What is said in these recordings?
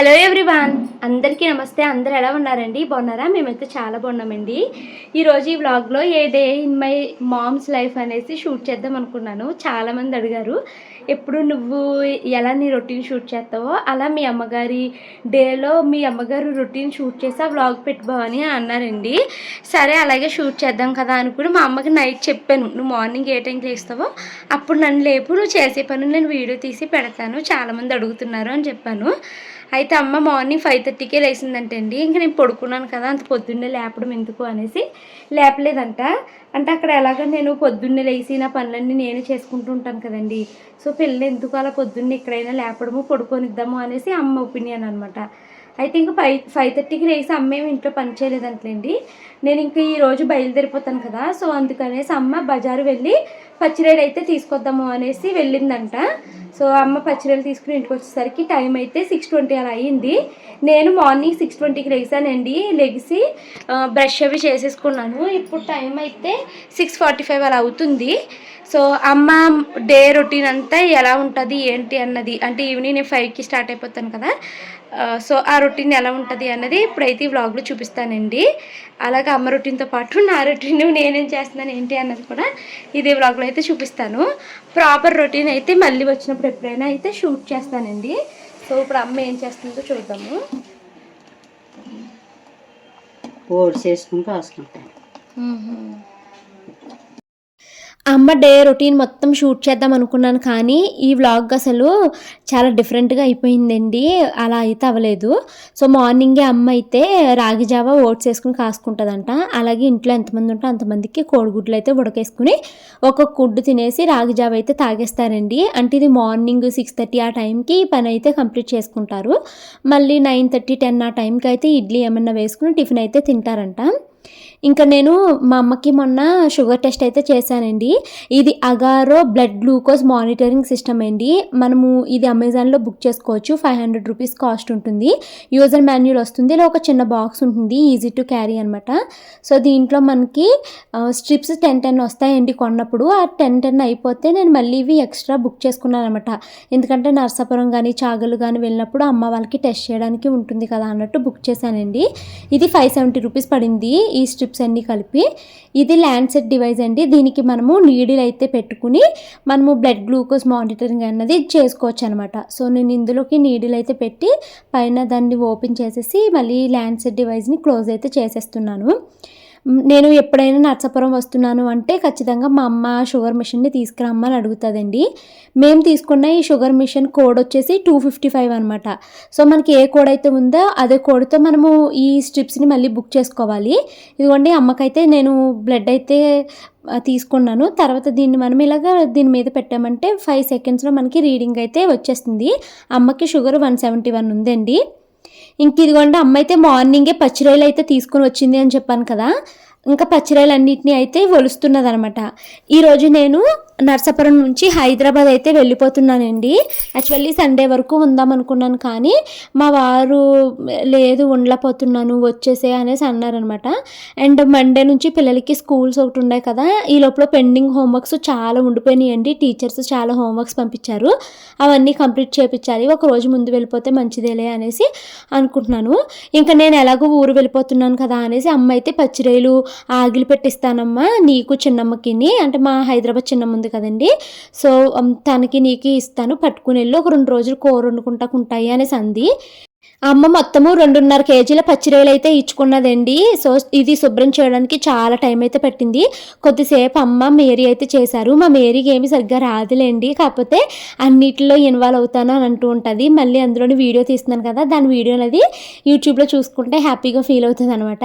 Hello everyone అందరికీ నమస్తే. అందరు ఎలా ఉన్నారండి? బాగున్నారా? మేమైతే చాలా బాగున్నామండి. ఈరోజు ఈ వ్లాగ్లో a day in my mom's life అనేసి షూట్ చేద్దాం అనుకున్నాను. చాలామంది అడిగారు ఎప్పుడు నువ్వు ఎలా నీ రొటీన్ షూట్ చేస్తావో? అలా మీ అమ్మగారి డేలో మీ అమ్మగారు రొటీన్ షూట్ చేసి ఆ వ్లాగ్ పెట్టుకోవని అన్నారండి. సరే అలాగే షూట్ చేద్దాం కదా అనుకుని మా అమ్మకి నైట్ చెప్పాను. నువ్వు మార్నింగ్ ఏ టైంకి లేస్తావో అప్పుడు నన్ను లేపు. నువ్వు చేసే పని నేను వీడియో తీసి పెడతాను. చాలామంది అడుగుతున్నారు అని చెప్పాను. అయితే అమ్మ మార్నింగ్ ఫైవ్ థర్టీకే లేచిందంట అండి ఇంకా నేను పడుకున్నాను కదా అంత పొద్దున్నే లేపడం ఎందుకు అనేసి లేపలేదంట. అంటే అక్కడ ఎలాగ నేను పొద్దున్నే లేచి నా పనులన్నీ నేనే చేసుకుంటూ ఉంటాను కదండి. సో పిల్లలు ఎందుకు అలా పొద్దున్నే ఎక్కడైనా లేపడము పడుకొనిద్దాము అనేసి అమ్మ ఒపీనియన్ అనమాట అయితే ఇంకా ఫైవ్ ఫైవ్ థర్టీకి లేసి అమ్మ ఏమి ఇంట్లో పని చేయలేదంటలేండి. నేను ఇంకా ఈరోజు బయలుదేరిపోతాను కదా సో అందుకనేసి అమ్మ బజారు వెళ్ళి పచ్చిరేడు అయితే తీసుకొద్దాము అనేసి వెళ్ళిందంట. సో అమ్మ పచ్చిరేలు తీసుకుని ఇంటికి వచ్చేసరికి టైం అయితే సిక్స్ ట్వంటీ అలా అయ్యింది నేను మార్నింగ్ సిక్స్ ట్వంటీకి లెగిసానండి లెగిసి బ్రష్ అవి చేసేసుకున్నాను. ఇప్పుడు టైం అయితే సిక్స్ ఫార్టీ ఫైవ్ అలా అవుతుంది. సో అమ్మ డే రొటీన్ అంతా ఎలా ఉంటుంది ఏంటి అన్నది అంటే ఈవినింగ్ నేను ఫైవ్కి స్టార్ట్ అయిపోతాను కదా సో ఆ రొటీన్ ఎలా ఉంటుంది అన్నది ఇప్పుడైతే ఈ వ్లాగ్లో చూపిస్తానండి. అలాగే అమ్మ రొటీన్తో పాటు నా రొటీన్ నేనేం చేస్తున్నాను ఏంటి అన్నది కూడా ఇదే వ్లాగ్లో అయితే చూపిస్తాను. ప్రాపర్ రొటీన్ అయితే మళ్ళీ వచ్చినప్పుడు ఎప్పుడైనా అయితే షూట్ చేస్తానండి. సో ఇప్పుడు అమ్మ ఏం చేస్తుందో చూద్దాము. ఓట్స్ వేసుకుని రాసుకుంటాను. అమ్మ డే రొటీన్ మొత్తం షూట్ చేద్దాం అనుకున్నాను కానీ ఈ వ్లాగ్ అసలు చాలా డిఫరెంట్గా అయిపోయిందండి. అలా అయితే అవ్వలేదు. సో మార్నింగే అమ్మ అయితే రాగి జావా ఓట్స్ వేసుకుని కాసుకుంటుందంట. అలాగే ఇంట్లో ఎంతమంది ఉంటే అంతమందికి కోడిగుడ్లు అయితే ఉడకేసుకుని ఒక గుడ్డు తినేసి రాగి జావ అయితే తాగేస్తారండి. అంటే ఇది మార్నింగ్ సిక్స్ థర్టీ ఆ టైంకి ఈ పని అయితే కంప్లీట్ చేసుకుంటారు. మళ్ళీ నైన్ థర్టీ టెన్ ఆ టైంకి అయితే ఇడ్లీ ఏమన్నా వేసుకుని టిఫిన్ అయితే తింటారంట. ఇంకా నేను మా అమ్మకి మొన్న షుగర్ టెస్ట్ అయితే చేశానండి. ఇది Agaro blood glucose monitoring system అండి. మనము ఇది అమెజాన్లో బుక్ చేసుకోవచ్చు. ఫైవ్ హండ్రెడ్ రూపీస్ కాస్ట్ ఉంటుంది. యూజర్ మాన్యువల్ వస్తుంది. ఇలా ఒక చిన్న బాక్స్ ఉంటుంది. ఈజీ టు క్యారీ అనమాట సో దీంట్లో మనకి స్ట్రిప్స్ టెన్ టెన్ వస్తాయండి కొన్నప్పుడు. ఆ టెన్ టెన్ అయిపోతే నేను మళ్ళీ ఇవి ఎక్స్ట్రా బుక్ చేసుకున్నాను అనమాట ఎందుకంటే నర్సాపురం కానీ చాగలు కానీ వెళ్ళినప్పుడు అమ్మ వాళ్ళకి టెస్ట్ చేయడానికి ఉంటుంది కదా అన్నట్టు బుక్ చేశానండి. ఇది ఫైవ్ సెవెంటీ రూపీస్ పడింది. ఈ స్ట్రిప్ స్ట్రిప్స్ అన్నీ కలిపి ఇది ల్యాండ్ సెట్ డివైస్ అండి. దీనికి మనము నీడిల్ అయితే పెట్టుకుని మనము బ్లడ్ గ్లూకోజ్ మానిటరింగ్ అన్నది చేసుకోవచ్చు అనమాట సో నేను ఇందులోకి నీడిల్ అయితే పెట్టి పైన దాన్ని ఓపెన్ చేసేసి మళ్ళీ ల్యాండ్ సెట్ డివైస్ని క్లోజ్ అయితే చేసేస్తున్నాను. నేను ఎప్పుడైనా నర్సాపురం వస్తున్నాను అంటే ఖచ్చితంగా మా అమ్మ షుగర్ మిషన్ని తీసుకురమ్మని అడుగుతుందండి. మేము తీసుకున్న ఈ షుగర్ మిషన్ కోడ్ వచ్చేసి టూ ఫిఫ్టీ ఫైవ్ అనమాట సో మనకి ఏ కోడ్ అయితే ఉందో అదే కోడ్తో మనము ఈ స్ట్రిప్స్ని మళ్ళీ బుక్ చేసుకోవాలి. ఇదిగోండి అమ్మకైతే నేను బ్లడ్ అయితే తీసుకున్నాను. తర్వాత దీన్ని మనం ఇలాగ దీని మీద పెట్టామంటే ఫైవ్ సెకండ్స్లో మనకి రీడింగ్ అయితే వచ్చేస్తుంది. అమ్మకి షుగర్ వన్ సెవెంటీ వన్ ఉందండి. ఇంక ఇదిగోండి అమ్మ అయితే మార్నింగే పచ్చిరొయ్యలు అయితే తీసుకొని వచ్చింది అని చెప్పాను కదా. ఇంకా పచ్చిరొయ్యలు అన్నింటినీ అయితే ఒలుస్తున్నదనమాట. ఈరోజు నేను నర్సాపురం నుంచి హైదరాబాద్ అయితే వెళ్ళిపోతున్నానండి. యాక్చువల్లీ సండే వరకు ఉందాం అనుకున్నాను కానీ మా వారు లేదు ఉండలేకపోతున్నాను వచ్చేసే అనేసి అన్నారనమాట అండ్ మండే నుంచి పిల్లలకి స్కూల్స్ ఒకటి ఉన్నాయి కదా ఈ లోపల పెండింగ్ హోంవర్క్స్ చాలా ఉండిపోయినాయండి. టీచర్స్ చాలా హోంవర్క్స్ పంపించారు. అవన్నీ కంప్లీట్ చేయించాలి ఒక రోజు ముందు వెళ్ళిపోతే మంచిదేలే అనేసి అనుకుంటున్నాను. ఇంకా నేను ఎలాగో ఊరు వెళ్ళిపోతున్నాను కదా అనేసి అమ్మ అయితే పచ్చిరేలు ఆగిలి పెట్టిస్తానమ్మా నీకు చిన్నమ్మకిని అంటే మా హైదరాబాద్ చిన్నమ్మ ఉంది కదండి? సో తనకి నీకు ఇస్తాను పట్టుకుని వెళ్ళి ఒక రెండు రోజులు కూర వండుకుంటాకు ఉంటాయి అనేసి అంది. అమ్మ మొత్తము రెండున్నర కేజీల పచ్చిరేలు అయితే ఇచ్చుకున్నదండి. సో ఇది శుభ్రం చేయడానికి చాలా టైం అయితే పట్టింది. కొద్దిసేపు అమ్మ మేరీ అయితే చేశారు. మా మేరీకి ఏమి సరిగ్గా రాదులేండి. కాకపోతే అన్నిటిలో ఇన్వాల్వ్ అవుతాను అని అంటూ ఉంటుంది. మళ్ళీ అందులోని వీడియో తీస్తున్నాను కదా దాని వీడియో అనేది యూట్యూబ్లో చూసుకుంటే హ్యాపీగా ఫీల్ అవుతుంది అనమాట.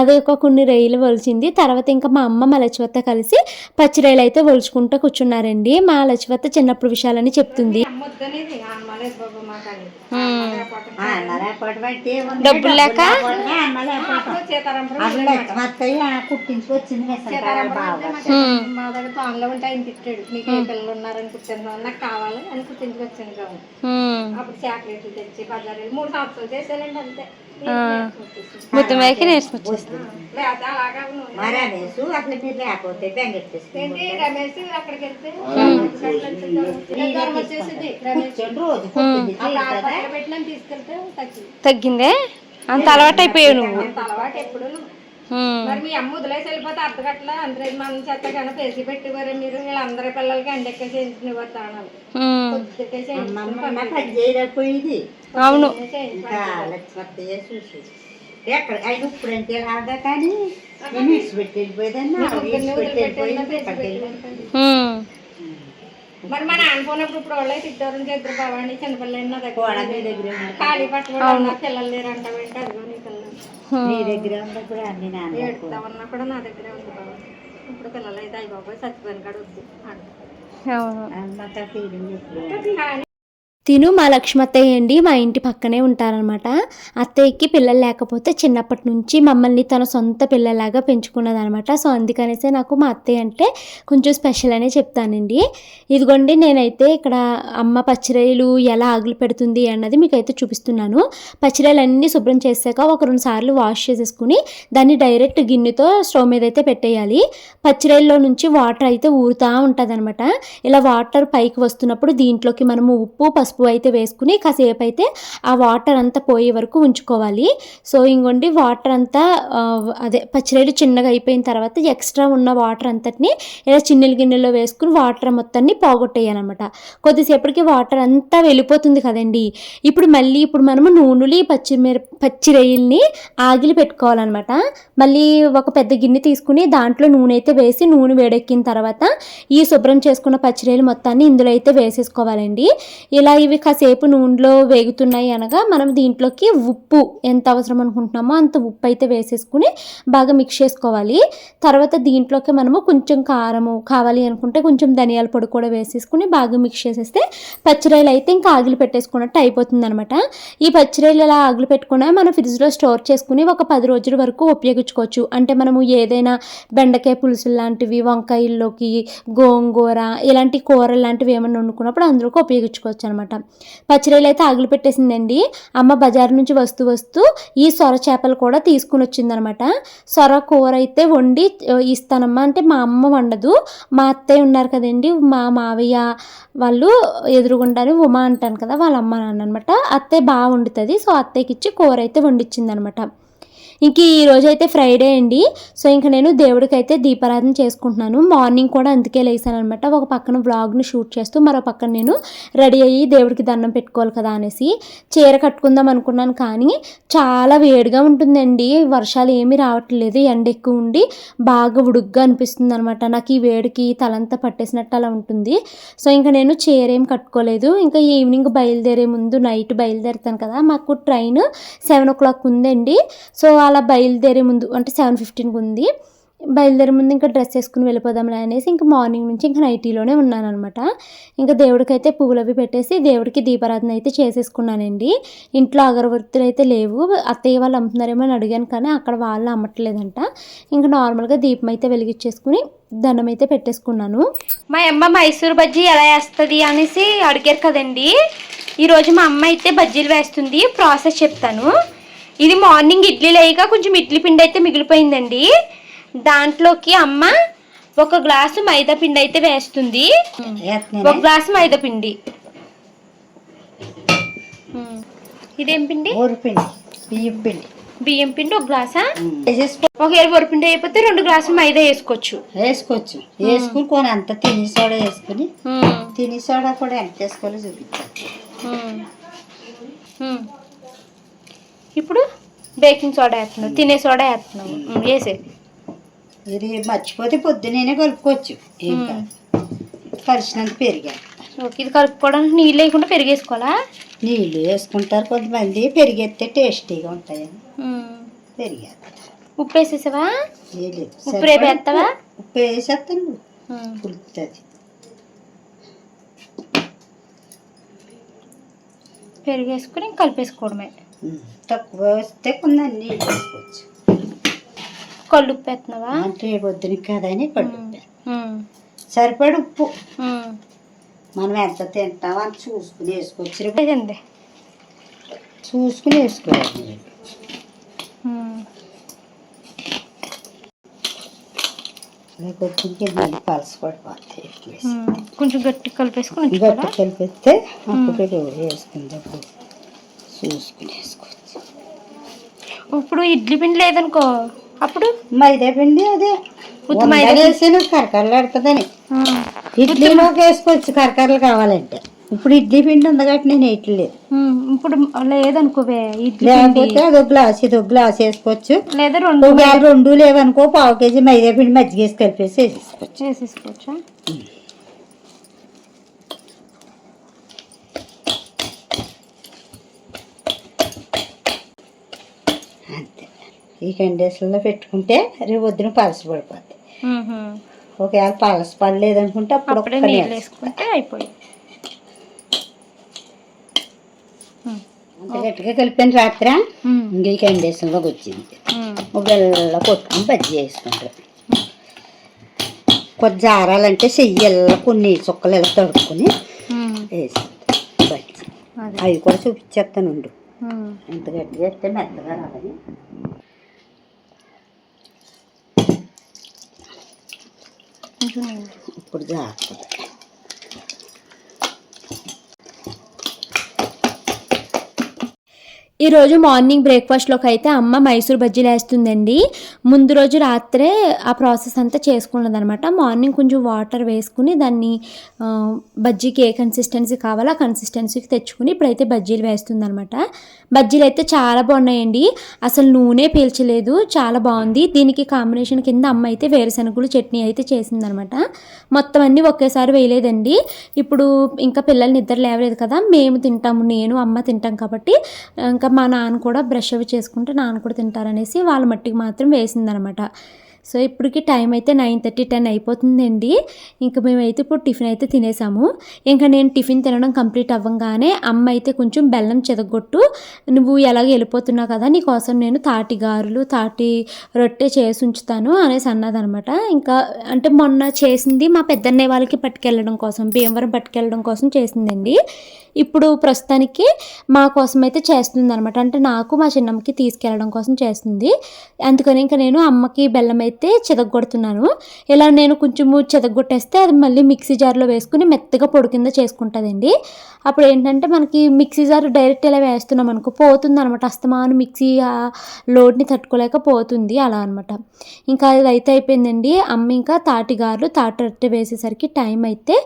అది ఒక కొన్ని రైలు ఒలిచింది. తర్వాత ఇంకా మా అమ్మ మా లచ్చివత్త కలిసి పచ్చి రైలు అయితే ఒలుచుకుంటూ కూర్చున్నారండి. మా లచ్చివత్త చిన్నప్పుడు విషయాలని చెప్తుంది. డబ్బులు లేక? కుట్టించుకొచ్చింది పాన్లో ఉంటే ఆయన తిట్టాడు. మీకు ఏ పిల్లలు ఉన్నారని కుట్టించాను నాకు కావాలి అని కుట్టించుకొచ్చాను కావు అప్పుడు చాక్లెట్లు తెచ్చి బజార్ మూడు సంవత్సరాలు చేశానండి అంతే. ముద్దమేకి నేర్చుకొచ్చేసి లేదా అలాగా నువ్వు మరి అనేసి అసలు మీరు లేకపోతే బెంగెట్టేసుకుంది ఏంటి? రమేష్ అక్కడికి వెళ్తే? జ్వరం వచ్చేసింది రమేష్. కూర్చొని రోజు కుట్టింది అప్పుడు కదా. పెట్టినా తీసుకెళ్తే తగ్గింది. తగ్గిందే? అంత అలవాటు అయిపోయావు నువ్వు. మరి మీ అమ్మ వదిలేసి వెళ్ళిపోతే అర్ధగట్ల అందరూ మనం చేత కానీ పేసి పెట్టి మరి. మీరు వీళ్ళందరి పిల్లలకి ఎండెక్క చేయించుకునేవారు తాణాలు చేయలేకపోయింది. అవును. ఎక్కడ? ఆయన ఇప్పుడంటే రాదా కానీ? నేను. మరి మా నాన్న పోయినప్పుడు ఇప్పుడు వాళ్ళే తిట్టారు ఇద్దరు బావాడిని చిన్నపిల్లలు నా దగ్గర. ఖాళీ పట్టుకోవడం పిల్లలు లేరు అదిగో నీ పిల్లలు నీ దగ్గర ఉన్నప్పుడు అన్ని నాన్న ఏడుతామన్నా కూడా నా దగ్గరే ఉంది బాబు. ఇప్పుడు పిల్లలు అయితే అయ్యి బాబాయ్ చచ్చిపోయిన కాడ వద్దు. అంటారు అవును ఫీలింగ్. తిను మా లక్ష్మత్తయ్య అండి మా ఇంటి పక్కనే ఉంటారనమాట అత్తయ్యకి పిల్లలు లేకపోతే చిన్నప్పటి నుంచి మమ్మల్ని తన సొంత పిల్లలాగా పెంచుకున్నదనమాట సో అందుకనేసే నాకు మా అత్తయ్య అంటే కొంచెం స్పెషల్ అనే చెప్తానండి. ఇదిగోండి నేనైతే ఇక్కడ అమ్మ పచ్చిరాయలు ఎలా ఆగులు పెడుతుంది అన్నది మీకైతే చూపిస్తున్నాను. పచ్చిరాయలు అన్నీ శుభ్రం చేశాక ఒక రెండు సార్లు వాష్ చేసేసుకుని దాన్ని డైరెక్ట్ గిన్నెతో స్టవ్ మీద అయితే పెట్టేయాలి. పచ్చిరాయల్లో నుంచి వాటర్ అయితే ఊరుతూ ఉంటుంది ఇలా వాటర్ పైకి వస్తున్నప్పుడు దీంట్లోకి మనము ఉప్పు పసుపు అయితే వేసుకుని కాసేపు అయితే ఆ వాటర్ అంతా పోయే వరకు ఉంచుకోవాలి. సో ఇంకోండి వాటర్ అంతా అదే పచ్చిరొయ్యలు చిన్నగా అయిపోయిన తర్వాత ఎక్స్ట్రా ఉన్న వాటర్ అంతటిని ఇలా చిన్నెల గిన్నెలో వేసుకుని వాటర్ మొత్తాన్ని పోగొట్టేయాలన్నమాట. కొద్దిసేపటికి వాటర్ అంతా వెళ్ళిపోతుంది కదండి. ఇప్పుడు మళ్ళీ ఇప్పుడు మనము నూనెలు పచ్చిమిర పచ్చిరొయ్యల్ని ఆగిలి పెట్టుకోవాలన్నమాట. మళ్ళీ ఒక పెద్ద గిన్నె తీసుకుని దాంట్లో నూనె అయితే వేసి నూనె వేడెక్కిన తర్వాత ఈ శుభ్రం చేసుకున్న పచ్చిరొయ్యలు మొత్తాన్ని ఇందులో అయితే వేసేసుకోవాలండి. ఇలా ఇవి కాసేపు నూనెలో వేగుతున్నాయి అనగా మనం దీంట్లోకి ఉప్పు ఎంత అవసరం అనుకుంటున్నామో అంత ఉప్పు అయితే వేసేసుకుని బాగా మిక్స్ చేసుకోవాలి. తర్వాత దీంట్లోకి మనము కొంచెం కారము కావాలి అనుకుంటే కొంచెం ధనియాల పొడి కూడా వేసేసుకుని బాగా మిక్స్ చేసేస్తే పచ్చిరాయలు అయితే ఇంకా ఆగిలి పెట్టేసుకున్నట్టు అయిపోతుంది అనమాట ఈ పచ్చిరాయలు ఇలా ఆగిలి పెట్టుకున్నా మనం ఫ్రిడ్జ్లో స్టోర్ చేసుకుని ఒక పది రోజుల వరకు ఉపయోగించుకోవచ్చు. అంటే మనము ఏదైనా బెండకాయ పులుసులు లాంటివి వంకాయల్లోకి గోంగూర ఇలాంటి కూరలు లాంటివి ఏమైనా వండుకున్నప్పుడు అందులోకి ఉపయోగించుకోవచ్చు అనమాట పచ్చిరొయ్యలు అయితే ఆగులు పెట్టేసిందండి అమ్మ బజార్ నుంచి వస్తూ వస్తూ ఈ సొర చేపలు కూడా తీసుకుని వచ్చిందనమాట సొర కూర అయితే వండి ఇస్తానమ్మ ఇస్తానమ్మా అంటే మా అమ్మ వండదు. మా అత్తయ్య ఉన్నారు కదండి మా మావయ్య వాళ్ళు ఎదురుగుండాని ఉమా అంటాను కదా వాళ్ళ అమ్మ నాన్న అనమాట అత్తయ్య బాగా వండుతుంది సో అత్తయ్యకి ఇచ్చి కూర అయితే వండించింది అనమాట ఇంక ఈ రోజు అయితే ఫ్రైడే అండి. సో ఇంకా నేను దేవుడికి అయితే దీపారాధన చేసుకుంటున్నాను. మార్నింగ్ కూడా అందుకే లేసాను అనమాట ఒక పక్కన వ్లాగ్ని షూట్ చేస్తూ మరో పక్కన నేను రెడీ అయ్యి దేవుడికి దండం పెట్టుకోవాలి కదా అనేసి చీర కట్టుకుందాం అనుకున్నాను కానీ చాలా వేడిగా ఉంటుందండి. వర్షాలు ఏమీ రావట్లేదు. ఎండ ఎక్కువ ఉండి బాగా ఉడుగ్గా అనిపిస్తుంది అనమాట నాకు ఈ వేడికి తలంతా పట్టేసినట్టు అలా ఉంటుంది. సో ఇంకా నేను చీర ఏం కట్టుకోలేదు. ఇంకా ఈవినింగ్ బయలుదేరే ముందు నైట్ బయలుదేరుతాను కదా. మాకు ట్రైన్ సెవెన్ ఓ క్లాక్ ఉందండి. సో అలా బయలుదేరే ముందు అంటే సెవెన్ ఫిఫ్టీన్కి ఉంది బయలుదేరే ముందు ఇంకా డ్రెస్ వేసుకుని వెళ్ళిపోదాంలే అనేసి ఇంకా మార్నింగ్ నుంచి ఇంకా నైటీలోనే ఉన్నాను అనమాట ఇంకా దేవుడికి అయితే పువ్వులు అవి పెట్టేసి దేవుడికి దీపారాధన అయితే చేసేసుకున్నానండి. ఇంట్లో అగరబత్తులు అయితే లేవు. అత్తయ్య వాళ్ళు అమ్ముతున్నారేమో అని అడిగాను కానీ అక్కడ వాళ్ళు అమ్మట్లేదంట. ఇంకా నార్మల్గా దీపం అయితే వెలిగించేసుకుని దండం అయితే పెట్టేసుకున్నాను. మా అమ్మ మైసూర్ బజ్జీ ఎలా వేస్తుంది అనేసి అడిగారు కదండి. ఈరోజు మా అమ్మ అయితే బజ్జీలు వేస్తుంది. ప్రాసెస్ చెప్తాను. ఇది మార్నింగ్ ఇడ్లీ లేక కొంచెం ఇడ్లీ పిండి అయితే మిగిలిపోయిందండి. దాంట్లోకి అమ్మ ఒక గ్లాసు మైదా పిండి అయితే వేస్తుంది. ఒక గ్లాసు మైదా పిండి. ఇదేం పిండి? బియ్యం పిండి. బియ్యం పిండి ఒక గ్లాసా? ఒక ఏరు వరిపిండి అయిపోతే రెండు గ్లాసులు మైదా వేసుకోవచ్చు. వేసుకోవచ్చు. వేసుకుని కొని అంత తిని సోడా వేసుకుని. తిని సోడా కూడా ఎంత వేసుకోవాలో చూపించాలి. ఇప్పుడు బేకింగ్ సోడా వేస్తున్నావు తినే సోడా వేస్తున్నావు ఉమ్, వేసే. ఇది మర్చిపోతే పొద్దునే కలుపుకోవచ్చు. ఏం కాదు. కలిసినంత పెరిగారు ఓకే ఇది కలుపుకోవడానికి నీళ్ళు లేకుండా పెరిగేసుకోవాలా? నీళ్ళు వేసుకుంటారు కొంతమంది. పెరిగేస్తే టేస్టీగా ఉంటాయని. పెరిగారు. ఉప్పు వేసేసావా? ఉప్పు రేపు వేస్తావా? ఉప్పు. వేసేస్తాను. ఉమ్. పులుస్తుంది పెరిగేసుకుని కలిపేసుకోవడమే. తక్కువ వస్తే కొన్ని నీళ్ళు వేసుకోవచ్చు కళ్ళు ఉప్పు వేస్తున్నావా అంటే పొద్దున కదని ఉమ్. సరిపడి ఉప్పు. మనం ఎంత తింటామో అంత చూసుకుని వేసుకోవచ్చు చూసుకుని వేసుకోవాలి. నీళ్ళు. ఉమ్. కొంచెం గట్టి కలిపేసుకుని గట్టి కలిపిస్తే అప్పుడు వేసుకుంది. చూసుకుని వేసుకోవచ్చు ఇప్పుడు ఇడ్లీ పిండి లేదనుకో అప్పుడు? మైదా పిండి అదే. వేసాను కరకరలాడుతుందని ఇడ్లీలోకి వేసుకోవచ్చు కరకరలు కావాలంటే. ఇప్పుడు ఇడ్లీ పిండి ఉంది కాబట్టి నేను వేయట్లేదు ఇప్పుడు లేదనుకోవే ఇడ్లీ పిండి. లేకపోతే అదో గ్లాస్ ఇదో గ్లాస్ వేసుకోవచ్చు. లేదా రెండు ఒకవేళ రెండు లేవనుకో పావు కేజీ మైదా పిండి మజ్జిగ వేసి కలిపేసి వేసేసుకోవచ్చు. చేసేసుకోవచ్చా ఈ కండిషన్లో పెట్టుకుంటే రేపు వద్దున పలస పడిపోద్ది. ఒకవేళ పలస పడలేదనుకుంటే అప్పుడు అప్పుడే ఒక్క నీళ్ళు నీళ్ళు వేసుకుంటే అయిపోయింది. అంత గట్టిగా కలిపాను రాత్రి. ఇంక ఈ కండిషన్లోకి వచ్చింది. ఉమ్, ఒక బెల్ల కొట్టుకుని బజ్జీ వేసుకుంటారు. కొద్ది జారాలంటే చెయ్యల్లా కొన్ని చుక్కలు ఇలా తడుపుకొని ఉమ్, వేసి బజ్జీ. అదే. అవి కూడా చూపించేస్తాను. ఎంత గట్టిగా వేస్తే మెత్తగా రావాలి. కొంచెం నీళ్ళు. ఇప్పుడు జారుతుంది ఈరోజు మార్నింగ్ బ్రేక్ఫాస్ట్లోకి అయితే అమ్మ మైసూర్ బజ్జీలు వేస్తుందండి ముందు రోజు రాత్రే ఆ ప్రాసెస్ అంతా చేసుకున్నదనమాట మార్నింగ్ కొంచెం వాటర్ వేసుకుని దాన్ని బజ్జీకి ఏ కన్సిస్టెన్సీ కావాలో ఆ కన్సిస్టెన్సీకి తెచ్చుకుని ఇప్పుడైతే బజ్జీలు వేస్తుందనమాట బజ్జీలు అయితే చాలా బాగున్నాయండి. అసలు నూనె పీల్చలేదు చాలా బాగుంది. దీనికి కాంబినేషన్ కింద అమ్మ అయితే వేరుశనగలు చట్నీ అయితే చేసిందనమాట మొత్తం అన్నీ ఒకేసారి వేయలేదండి. ఇప్పుడు ఇంకా పిల్లలు నిద్ర లేవలేదు కదా మేము తింటాము నేను అమ్మ తింటాం కాబట్టి ఇంకా మా నాన్న కూడా బ్రష్ అవి చేసుకుంటే నాన్న కూడా తింటారనేసి వాళ్ళ మట్టికి మాత్రం వేసిందనమాట. సో ఇప్పటికి టైం అయితే నైన్ థర్టీ టెన్ అయిపోతుందండి. ఇంకా మేమైతే ఇప్పుడు టిఫిన్ అయితే తినేసాము. ఇంకా నేను టిఫిన్ తినడం కంప్లీట్ అవ్వగానే అమ్మ అయితే కొంచెం బెల్లం చెదగొట్టు నువ్వు ఎలాగ వెళ్ళిపోతున్నావు కదా నీకోసం నేను తాటి గారెలు తాటి రొట్టె చేసి ఉంచుతాను అనేసి అన్నదనమాట. ఇంకా అంటే మొన్న చేసింది మా పెద్దన్నయ్య వాళ్ళకి పట్టుకెళ్ళడం కోసం భీమవరం పట్టుకెళ్ళడం కోసం చేసిందండి. ఇప్పుడు ప్రస్తుతానికి మా కోసం అయితే చేస్తుంది అనమాట అంటే నాకు మా చిన్నమ్మకి తీసుకెళ్ళడం కోసం చేస్తుంది. అందుకని ఇంకా నేను అమ్మకి బెల్లం అయితే అయితే చెదగొడుతున్నాను ఇలా నేను కొంచెము చెదగొట్టేస్తే అది మళ్ళీ మిక్సీ జార్లో వేసుకుని మెత్తగా పొడి కింద చేసుకుంటుందండి. అప్పుడు ఏంటంటే మనకి మిక్సీ జార్ డైరెక్ట్ ఇలా వేస్తున్నాం అనుకో పోతుంది అనమాట అస్తమాను మిక్సీ లోడ్ని తట్టుకోలేక పోతుంది అలా అనమాట ఇంకా అది అయితే అయిపోయిందండి. అమ్మ ఇంకా తాటిగారులు తాటి రొట్టె వేసేసరికి టైం అయితే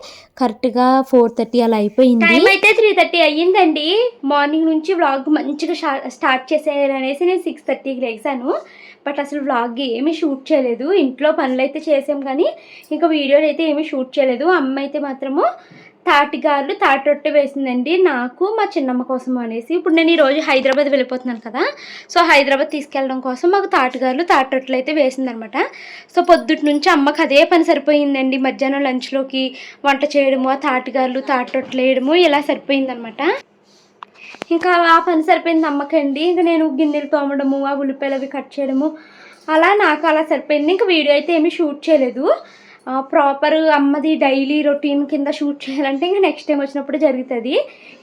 కరెక్ట్గా ఫోర్ థర్టీ అలా అయిపోయింది. టైం అయితే త్రీ థర్టీ అయ్యిందండి. మార్నింగ్ నుంచి వ్లాగ్ మంచిగా స్టార్ట్ చేసేయాలనేసి నేను సిక్స్ థర్టీకి లేచాను బట్ అసలు వ్లాగ్ ఏమీ షూట్ చేయలేదు. ఇంట్లో పనులు అయితే చేసాం కానీ ఇంకా వీడియోలు అయితే ఏమీ షూట్ చేయలేదు. అమ్మ అయితే మాత్రము తాటిగారులు తాటి రొట్టె వేసిందండి. నాకు మా చిన్నమ్మ కోసం అనేసి. ఇప్పుడు నేను ఈరోజు హైదరాబాద్ వెళ్ళిపోతున్నాను కదా. సో హైదరాబాద్ తీసుకెళ్ళడం కోసం మాకు తాటిగారులు తాటి రొట్టెలు అయితే వేసిందనమాట. సో పొద్దుటి నుంచి అమ్మకి అదే పని సరిపోయిందండి. మధ్యాహ్నం లంచ్లోకి వంట చేయడము ఆ తాటిగారులు తాటి రొట్టెలు వేయడము ఇలా సరిపోయిందనమాట. ఇంకా ఆ పని సరిపోయింది అమ్మకండి. ఇంకా నేను గిన్నెలు తోమడము ఆ ఉల్లిపాయలు అవి కట్ చేయడము. అలా నాకు అలా సరిపోయింది. ఇంకా వీడియో అయితే ఏమీ షూట్ చేయలేదు. ప్రాపర్ అమ్మది డైలీ రొటీన్ కింద షూట్ చేయాలంటే ఇంకా నెక్స్ట్ టైం వచ్చినప్పుడు జరుగుతుంది.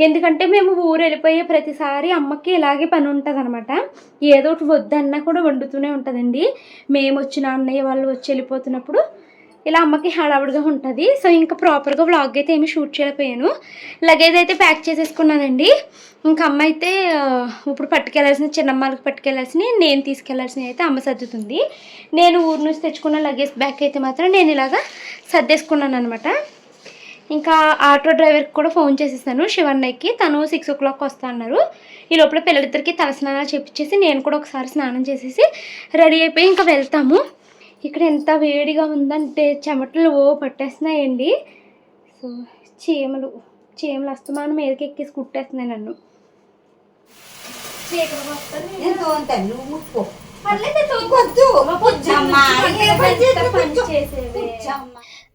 ఎందుకంటే మేము ఊరు వెళ్ళిపోయే ప్రతిసారి అమ్మకి ఇలాగే పని ఉంటుంది అనమాట ఏదో ఒకటి వద్దన్నా కూడా వండుతూనే ఉంటుందండి. మేము వచ్చిన అన్నయ్య వాళ్ళు వచ్చి వెళ్ళిపోతున్నప్పుడు ఇలా అమ్మకి హడావుడిగా ఉంటుంది. సో ఇంకా ప్రాపర్గా వ్లాగ్ అయితే ఏమి షూట్ చేయలేకపోయాను. లగేజ్ అయితే ప్యాక్ చేసేసుకున్నానండి. ఇంకా అమ్మ అయితే ఇప్పుడు పట్టుకెళ్ళాల్సిన చిన్నమ్మకి పట్టుకెళ్ళాల్సిన నేను తీసుకెళ్ళాల్సిన అయితే అమ్మ సర్దుతుంది. నేను ఊరు నుంచి తెచ్చుకున్న లగేజ్ బ్యాగ్ అయితే మాత్రం నేను ఇలాగా సర్దేసుకున్నాను అనమాట ఇంకా ఆటో డ్రైవర్కి కూడా ఫోన్ చేసేసాను. శివన్నయ్యకి తను సిక్స్ ఓ క్లాక్ వస్తా అన్నారు. ఈ లోపల పిల్లలిద్దరికి తలస్నానాలు చేపించేసి నేను కూడా ఒకసారి స్నానం చేసేసి రెడీ అయిపోయి ఇంకా వెళ్తాము. ఇక్కడ ఎంత వేడిగా ఉందంటే చెమటలు ఓ పట్టేస్తున్నాయండి. సో చీమలు చీమలు అస్తమానం మీదకి ఎక్కేసి కుట్టేస్తున్నాయి నన్ను. పర్లేదు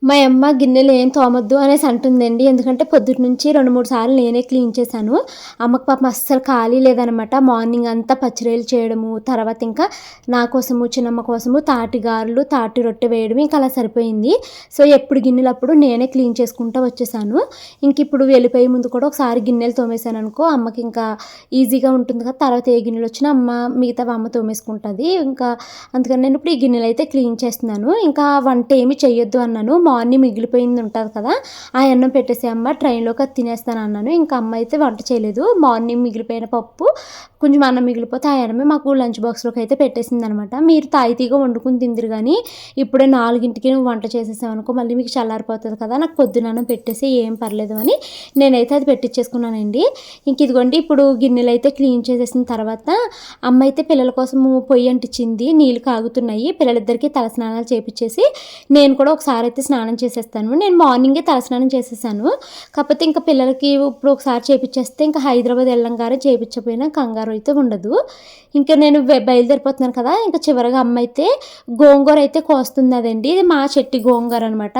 మా అమ్మ గిన్నెలు ఏం తోమొద్దు అనేసి అంటుందండి. ఎందుకంటే పొద్దుటి నుంచి రెండు మూడు సార్లు నేనే క్లీన్ చేశాను. అమ్మకి పాపం అస్సలు ఖాళీ లేదనమాట. మార్నింగ్ అంతా పచ్చిరేలు చేయడము తర్వాత ఇంకా నా కోసము చిన్నమ్మ కోసము తాటి గారెలు తాటి రొట్టె వేయడం ఇంకా అలా సరిపోయింది. సో ఎప్పుడు గిన్నెలు అప్పుడు నేనే క్లీన్ చేసుకుంటూ వచ్చేసాను. ఇంక ఇప్పుడు వెళ్ళిపోయే ముందు కూడా ఒకసారి గిన్నెలు తోమేశాను అనుకో అమ్మకి ఇంకా ఈజీగా ఉంటుంది కదా. తర్వాత ఏ గిన్నెలు వచ్చినా అమ్మ మిగతా అమ్మ తోమేసుకుంటుంది. ఇంకా అందుకని నేను ఇప్పుడు ఈ గిన్నెలు అయితే క్లీన్ చేస్తున్నాను. ఇంకా వంట ఏమి చేయొద్దు అన్నాను. మార్నింగ్ మిగిలిపోయింది ఉంటుంది కదా ఆ అన్నం పెట్టేసి అమ్మ ట్రైన్లోకి అది తినేస్తాను అన్నాను. ఇంకా అమ్మ అయితే వంట చేయలేదు. మార్నింగ్ మిగిలిపోయిన పప్పు కొంచెం అన్నం మిగిలిపోతే ఆ అన్నమే మాకు లంచ్ బాక్స్లోకి అయితే పెట్టేసింది అనమాట మీరు తాయితీగా వండుకుని తిందిరు కానీ ఇప్పుడే నాలుగింటికి నువ్వు వంట చేసేసామనుకో మళ్ళీ మీకు చల్లారిపోతుంది కదా నాకు పొద్దునన్నం పెట్టేసి ఏం పర్లేదు అని నేనైతే అది పెట్టించేసుకున్నానండి ఇంక ఇదిగోండి ఇప్పుడు గిన్నెలు అయితే క్లీన్ చేసేసిన తర్వాత అమ్మ అయితే పిల్లల కోసము పొయ్యి అంటించింది నీళ్ళు కాగుతున్నాయి. పిల్లలిద్దరికీ తల స్నానాలు చేపించేసి నేను కూడా ఒకసారి అయితే స్నానం స్నానం చేసేస్తాను. నేను మార్నింగే తలస్నానం చేసేసాను. కాకపోతే ఇంకా పిల్లలకి ఇప్పుడు ఒకసారి చేపించేస్తే ఇంకా హైదరాబాద్ వెళ్ళంగానే చేయించకపోయినా కంగారు అయితే ఉండదు. ఇంకా నేను బయలుదేరిపోతున్నాను కదా ఇంకా చివరిగా అమ్మ అయితే గోంగూర అయితే కోస్తుంది అదండి. ఇది మా చెట్టి గోంగూర అనమాట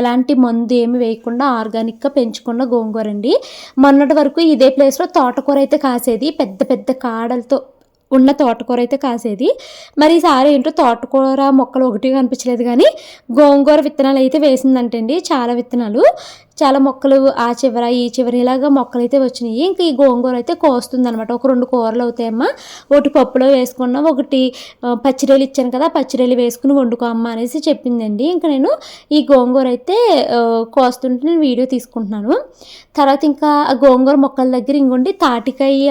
ఎలాంటి మందు ఏమి వేయకుండా ఆర్గానిక్గా పెంచుకున్న గోంగూర అండి. మొన్నటి వరకు ఇదే ప్లేస్లో తోటకూర అయితే కాసేది. పెద్ద పెద్ద కాడలతో ఉన్న తోటకూర అయితే కాసేది. మరి ఈసారి ఏంటో తోటకూర మొక్కలు ఒకటి కనిపించలేదు కానీ గోంగూర విత్తనాలు అయితే వేసిందంటండి చాలా విత్తనాలు. చాలా మొక్కలు ఆ చివర ఈ చివర ఇలాగా మొక్కలు అయితే వచ్చినాయి. ఇంకా ఈ గోంగూర అయితే కోస్తుంది అనమాట ఒక రెండు కూరలు అవుతాయమ్మా. ఒకటి పప్పులో వేసుకున్నాం ఒకటి ఆ, పచ్చిరేలు ఇచ్చాను కదా పచ్చిరేలు వేసుకుని వండుకో అమ్మ అనేసి చెప్పిందండి. ఇంకా నేను ఈ గోంగూర అయితే కోస్తుంటే నేను వీడియో తీసుకుంటున్నాను. తర్వాత ఇంకా ఆ గోంగూర మొక్కల దగ్గర ఇంకొండి తాటికాయ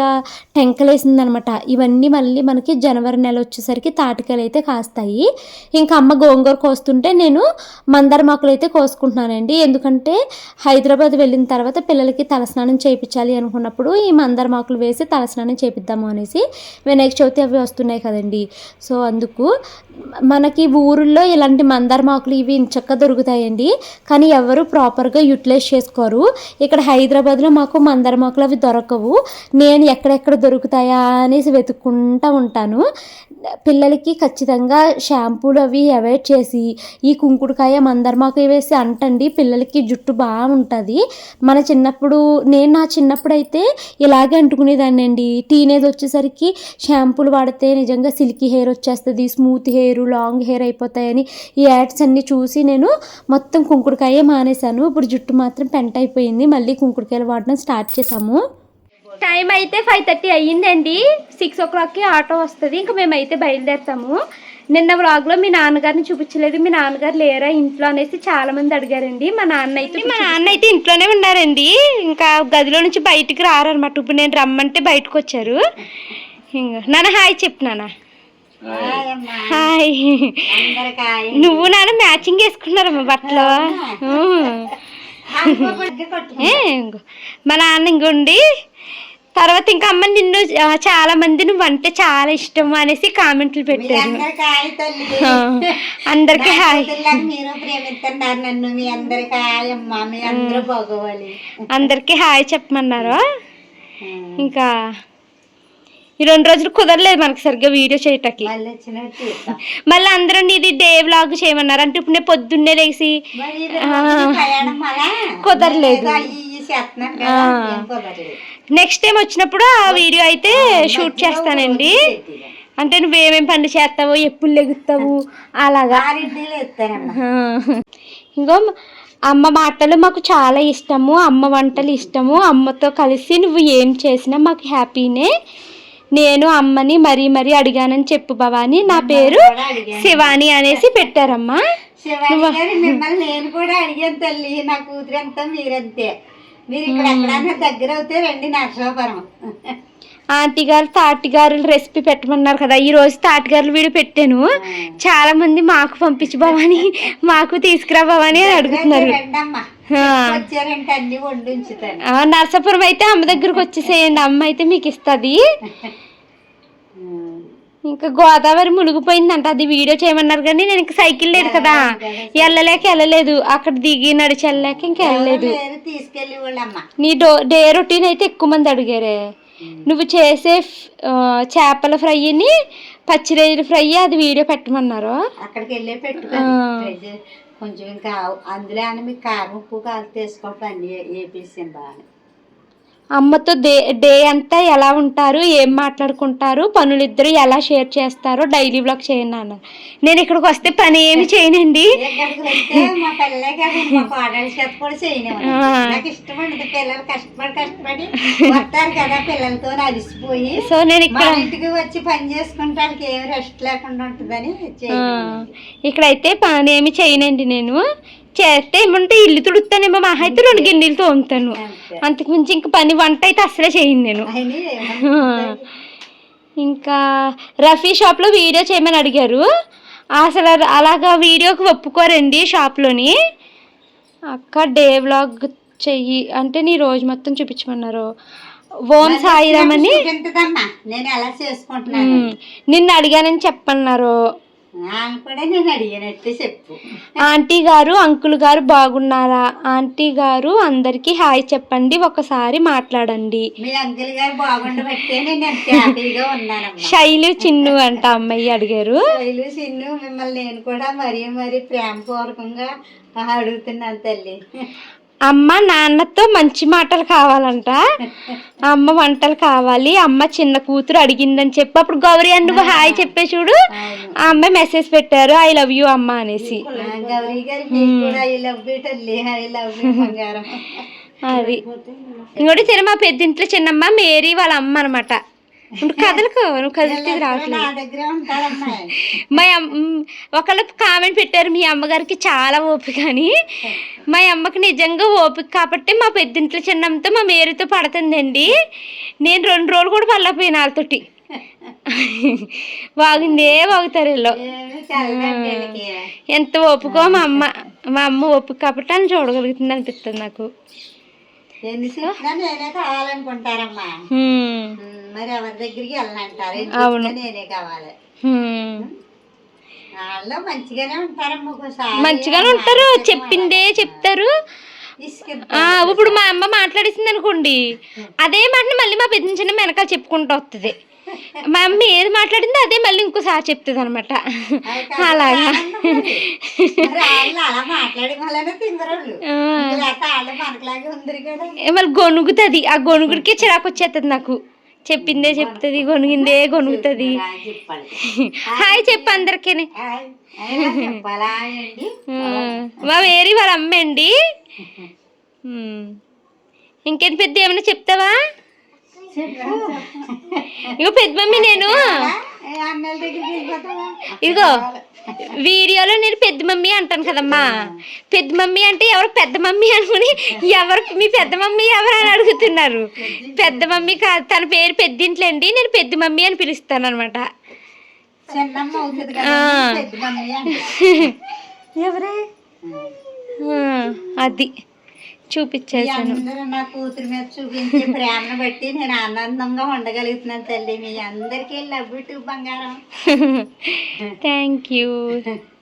టెంకలేసింది అనమాట ఇవన్నీ మళ్ళీ మనకి జనవరి నెల వచ్చేసరికి తాటికాయలు అయితే కాస్తాయి. ఇంకా అమ్మ గోంగూర కోస్తుంటే నేను మందార మొక్కలు అయితే కోసుకుంటున్నానండి. ఎందుకంటే హైదరాబాద్ వెళ్ళిన తర్వాత పిల్లలకి తలస్నానం చేయించాలి అనుకున్నప్పుడు ఈ మందరమాకులు వేసి తలస్నానం చేపిద్దాము అనేసి వినాయక చవితి అవి వస్తున్నాయి కదండి. సో అందుకు మనకి ఊరుల్లో ఇలాంటి మందార ఇవి ఇంచక్క దొరుకుతాయండి. కానీ ఎవరు ప్రాపర్గా యూటిలైజ్ చేసుకోరు. ఇక్కడ హైదరాబాద్లో మాకు మందార అవి దొరకవు. నేను ఎక్కడెక్కడ దొరుకుతాయా అనేసి వెతుక్కుంటూ ఉంటాను. పిల్లలకి ఖచ్చితంగా షాంపూలు అవి అవాయిడ్ చేసి ఈ కుంకుడుకాయ మందరమాకు వేసి అంటండి. పిల్లలకి జుట్టు బాగా ఉంటుంది మన చిన్నప్పుడు నేను నా చిన్నప్పుడు అయితే ఇలాగే అంటుకునేదాన్ని అండి టీనేజ్ వచ్చేసరికి షాంపూలు వాడితే నిజంగా సిల్కీ హెయిర్ వచ్చేస్తుంది స్మూత్ హెయిర్ లాంగ్ హెయిర్ అయిపోతాయని ఈ యాడ్స్ అన్నీ చూసి నేను మొత్తం కుంకుడుకాయే మానేశాను. ఇప్పుడు జుట్టు మాత్రం పెంట అయిపోయింది. మళ్ళీ కుంకుడుకాయలు వాడడం స్టార్ట్ చేసాము టైం అయితే ఫైవ్ థర్టీ అయ్యిందండి. సిక్స్ ఓ క్లాక్కి ఆటో వస్తుంది. ఇంకా మేమైతే బయలుదేరుతాము. నిన్న వ్లాగ్లో మీ నాన్నగారిని చూపించలేదు. మీ నాన్నగారు లేరా ఇంట్లో అనేసి చాలా మంది అడిగారండి. మా నాన్న అయితే మా నాన్న అయితే ఇంట్లోనే ఉన్నారండి. ఇంకా గదిలో నుంచి బయటికి రారనమాట ఇప్పుడు నేను రమ్మంటే బయటకు వచ్చారు. ఇంకా నాన్న హాయ్ చెప్పు నాన్న. హాయ్. నువ్వు నాన్న మ్యాచింగ్ వేసుకున్నారమ్మా బట్టలు. మా నాన్న ఇంకోండి. తర్వాత ఇంకా అమ్మ నిన్ను చాలా మంది నువ్వు అంటే చాలా ఇష్టం అనేసి కామెంట్లు పెట్టారు. అందరికి హాయ్ అందరికీ హాయ్. కూతుర్లాగా మీరు ప్రేమిస్తున్నారు నన్ను మీ అందరికి హాయ్ అమ్మా మీ అందరూ బాగోవాలి. అందరికీ హాయ్ చెప్పమన్నారు? ఇంకా ఈ రెండు రోజులు కుదరలేదు మనకి సరిగ్గా వీడియో చేయటానికి. మళ్ళీ అందరూ ఇది డే వ్లాగ్ చేయమన్నారు. అంటే ఇప్పుడు నేను పొద్దున్నే లేచి కుదరలేదు. నెక్స్ట్ టైం వచ్చినప్పుడు ఆ వీడియో అయితే షూట్ చేస్తానండి. అంటే నువ్వేమేం పనులు చేస్తావో ఎప్పుడు లెగుస్తావు అలాగా. ఇంకో అమ్మ మాటలు మాకు చాలా ఇష్టము అమ్మ వంటలు ఇష్టము. అమ్మతో కలిసి నువ్వు ఏం చేసినా మాకు హ్యాపీనే. నేను అమ్మని మరీ మరీ అడిగానని చెప్పు భవాని. నా పేరు. శివాని అనేసి పెట్టారమ్మా. నేను కూడా అడిగాను తల్లి నా కూతురు మీరంతే. మీరు ఇక్కడ ఎక్కడైనా దగ్గర అవుతే రండి నరసాపురం ఆంటీ గారు తాటి గారులు రెసిపీ పెట్టమన్నారు కదా. ఈ రోజు తాటి గారులు వీడియో పెట్టాను. చాలా మంది మాకు పంపించు భవాని మాకు తీసుకురా భవాని అని అడుగుతున్నారు. వండి నరసాపురం అయితే అమ్మ దగ్గరకు వచ్చేసేయండి. అమ్మ అయితే మీకు ఇస్తుంది. ఇంకా గోదావరి మునిగిపోయిందంట. అది వీడియో చేయమన్నారు కానీ నేను ఇంకా సైకిల్ లేదు కదా. వెళ్ళలేక వెళ్ళలేదు అక్కడ దిగి నడిచి వెళ్ళలేక ఇంకా వెళ్ళలేదు నీ డో డే రొటీన్ అయితే ఎక్కువ మంది అడిగారే. నువ్వు చేసే చేపల ఫ్రైని పచ్చిరొయ్యల ఫ్రై అది వీడియో పెట్టమన్నారు? అక్కడికి వెళ్ళే చే- కొంచెం ఇంకా అందులో మీకు కారం ఉప్పు కాదు తీసుకోవడం అన్ని వేపేసాను బాగా అమ్మతో డే డే అంతా ఎలా ఉంటారు ఏం మాట్లాడుకుంటారు పనులిద్దరు ఎలా షేర్ చేస్తారో డైలీ బ్లాగ్ చేయండి అన్నారు నేను ఇక్కడికి వస్తే పని ఏమి చేయనండి. సో నేను ఇక్కడ ఇంటికి వచ్చి పని చేసుకుంటే వాళ్ళకి ఏమి రెస్ట్ లేకుండా ఉంటుందని. ఇక్కడైతే పని ఏమి చేయనండి నేను. చేస్తే ఏమంటే ఇల్లు తుడుతానేమో మా అయితే రెండు గిన్నెలు తోముతాను. అంతే. అంతకు మించి ఇంకా పని వంట అయితే అసలే చేయను నేను. ఇంకా రఫీ షాప్లో వీడియో చేయమని అడిగారు. అసలు అలాగా వీడియోకి ఒప్పుకోరండి షాప్లోని అక్క డే వ్లాగ్ చెయ్యి అంటే నీ రోజు మొత్తం చూపించమన్నారు. ఓం సాయిరామ్ అని చూపించదమ్మా నేను ఎలా చేసుకుంటున్నాను? ఉమ్, నిన్ను అడిగానని చెప్పన్నారు. ఆంటీ గారు అంకుల్ గారు బాగున్నారా? ఆంటీ గారు అందరికీ హాయ్ చెప్పండి ఒకసారి మాట్లాడండి. శైలు చిన్ను అంట అమ్మాయి అడిగారు. శైలు చిన్ను మిమ్మల్ని నేను కూడా మరీ మరీ ప్రేమపూర్వకంగా అడుగుతున్నాను తల్లి. అమ్మ నాన్నతో మంచి మాటలు కావాలంట. అమ్మ వంటలు కావాలి. అమ్మ చిన్న కూతురు అడిగిందని చెప్పి. అప్పుడు గౌరీ నువ్వు హాయ్ చెప్పే చూడు. ఆ అమ్మాయి మెసేజ్ పెట్టారు. ఐ లవ్ యూ అమ్మ అనేసి. అది. ఇంకోటి సరే మా పెద్దింట్లో చిన్నమ్మ మేరీ వాళ్ళ అమ్మ అనమాట. నువ్వు కదలకు నువ్వు కదిలితే రావట్లేదు. మా ఒకళ్ళు కామెంట్ పెట్టారు మీ అమ్మగారికి చాలా ఓపిక అని. మా అమ్మకి నిజంగా ఓపిక కాబట్టి మా పెద్దింట్లో చిన్నంతో మా మేరీతో పడుతుందండి. నేను రెండు రోజులు కూడా పల్లపోయిన వాళ్ళతోటి. వీళ్ళు. ఏమి తెల్లదండి వీళ్ళకి. ఎంత ఓపికో మా అమ్మ మా అమ్మ ఓపిక కాబట్టి అని చూడగలుగుతుంది అనిపిస్తుంది నాకు. నేనే కావాలనుకుంటారమ్మా. మరి ఎవరి దగ్గరికి వెళ్ళనంటారు? నేనే కావాలి. వాళ్ళు మంచిగానే ఉంటారమ్మా ఒకసారి. మంచిగానే ఉంటారు. చెప్పిందే చెప్తారు. ఇప్పుడు మా అమ్మ మాట్లాడేసింది అనుకోండి అదే మాటని మళ్ళీ మా పెద్ద చిన్న వెనకాల చెప్పుకుంటూ వస్తుంది మా అమ్మ ఏది మాట్లాడిందో అదే మళ్ళీ ఇంకోసారి చెప్తుంది అనమాట. అలాగా. మళ్ళీ గొనుగుతుంది ఆ. గొనుగుడికి చిరాకు వచ్చేస్తుంది నాకు. చెప్పిందే చెప్తుంది గొనుగిందే గొనుగుతుంది హాయ్ చెప్పు అందరికీ మా వేరి వాళ్ళ అమ్మ అండి. ఇంకేంటి పెద్ద ఏమైనా చెప్తావా? ఇగో పెద్ద మమ్మీ నేను. ఇదిగో వీడియోలో నేను పెద్ద మమ్మీ అంటాను కదమ్మా. పెద్ద మమ్మీ అంటే ఎవరు పెద్ద మమ్మీ అనుకుని ఎవరు మీ పెద్ద మమ్మీ ఎవరు అని అడుగుతున్నారు. పెద్ద మమ్మీ కాదు తన పేరు పెద్దింట్లో అండి నేను పెద్ద మమ్మీ అని పిలుస్తాను అనమాట ఎవరే? అది. చూపించేసాను అందరూ నా కూతురు మీద చూపించే ప్రేమను బట్టి నేను ఆనందంగా ఉండగలుగుతున్నాను తల్లి. మీ అందరికీ లవ్ టు బంగారం. థ్యాంక్ యూ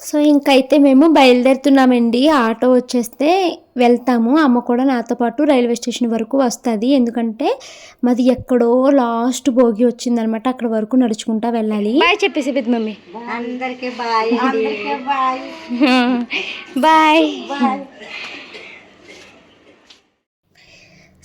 సో ఇంకైతే మేము బయలుదేరుతున్నామండి. ఆటో వచ్చేస్తే వెళ్తాము. అమ్మ కూడా నాతో పాటు రైల్వే స్టేషన్ వరకు వస్తుంది. ఎందుకంటే మాది ఎక్కడో లాస్ట్ భోగి వచ్చిందనమాట. అక్కడ వరకు నడుచుకుంటా వెళ్ళాలి. బాయ్ చెప్పేసి పెద్ద మమ్మీ. అందరికీ బాయ్. అందరికీ బాయ్. బాయ్.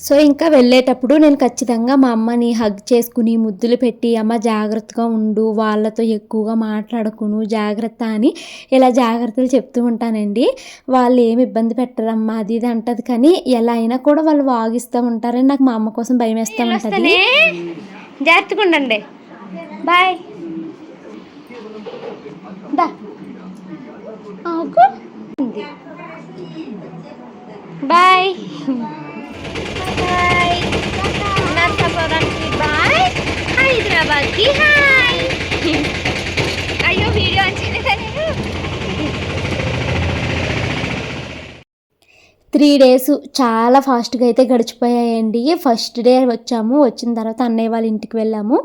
సో ఇంకా వెళ్ళేటప్పుడు నేను ఖచ్చితంగా మా అమ్మని హగ్ చేసుకుని ముద్దులు పెట్టి అమ్మ జాగ్రత్తగా ఉండు వాళ్ళతో ఎక్కువగా మాట్లాడకును జాగ్రత్త అని ఇలా జాగ్రత్తలు చెప్తూ ఉంటానండి. వాళ్ళు ఏమి ఇబ్బంది పెట్టరమ్మా అది ఇది అంటది. కానీ ఎలా అయినా కూడా వాళ్ళు వాగిస్తూ ఉంటారని నాకు మా అమ్మ కోసం భయం వేస్తూ ఉంటుంది. జాగ్రత్తగా ఉండండి. బాయ్. బాయ్. హాయ్ నర్సాపురానికి బాయ్ హైదరాబాద్కి హాయ్ అయ్యో వీడియో వచ్చింది నేను త్రీ డేస్ చాలా ఫాస్ట్గా అయితే గడిచిపోయాయండి. ఫస్ట్ డే వచ్చాము వచ్చిన తర్వాత అన్నయ్య వాళ్ళ ఇంటికి వెళ్ళాము.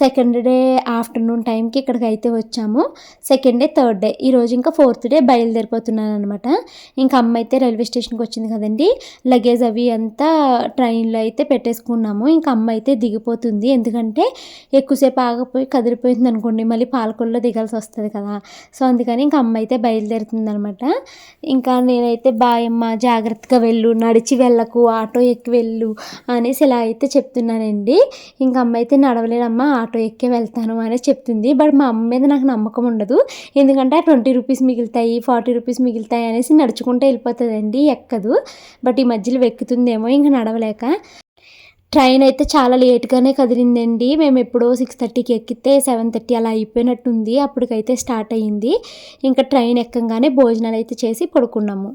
సెకండ్ డే ఆఫ్టర్నూన్ టైంకి ఇక్కడికి అయితే వచ్చాము. Second day third day. ఈరోజు ఇంకా ఫోర్త్ డే బయలుదేరిపోతున్నాను అనమాట ఇంకా అమ్మ అయితే రైల్వే స్టేషన్కి వచ్చింది కదండి. లగేజ్ అవి అంతా ట్రైన్లో అయితే పెట్టేసుకున్నాము. ఇంకా అమ్మ అయితే దిగిపోతుంది. ఎందుకంటే ఎక్కువసేపు ఆగిపోయి కదిలిపోయింది అనుకోండి మళ్ళీ పాలకొల్లో దిగాల్సి వస్తుంది కదా. సో అందుకని ఇంకా అమ్మ అయితే బయలుదేరుతుంది అనమాట ఇంకా నేనైతే బాయమ్మ జాగ్రత్తగా వెళ్ళు నడిచి వెళ్ళకు ఆటో ఎక్కి వెళ్ళు అనేసి ఇలా అయితే చెప్తున్నానండి. ఇంకా అమ్మ అయితే నడవలేనమ్మా ఆటో ఎక్కే వెళ్తాను అనేసి చెప్తుంది. బట్ మా అమ్మ మీద నాకు నమ్మకం ఉండదు. ఎందుకంటే ట్వంటీ రూపీస్ మిగులుతాయి ఫార్టీ రూపీస్ మిగులుతాయి అనేసి నడుచుకుంటే వెళ్ళిపోతుందండి ఎక్కదు. బట్ ఈ మధ్యలో ఎక్కుతుందేమో ఇంకా నడవలేక. ట్రైన్ అయితే చాలా లేట్గానే కదిలిందండి. మేము ఎప్పుడో సిక్స్ థర్టీకి ఎక్కితే సెవెన్ థర్టీ అలా అయిపోయినట్టుంది. అప్పటికైతే స్టార్ట్ అయ్యింది. ఇంకా ట్రైన్ ఎక్కంగానే భోజనాలు అయితే చేసి పడుకున్నాము.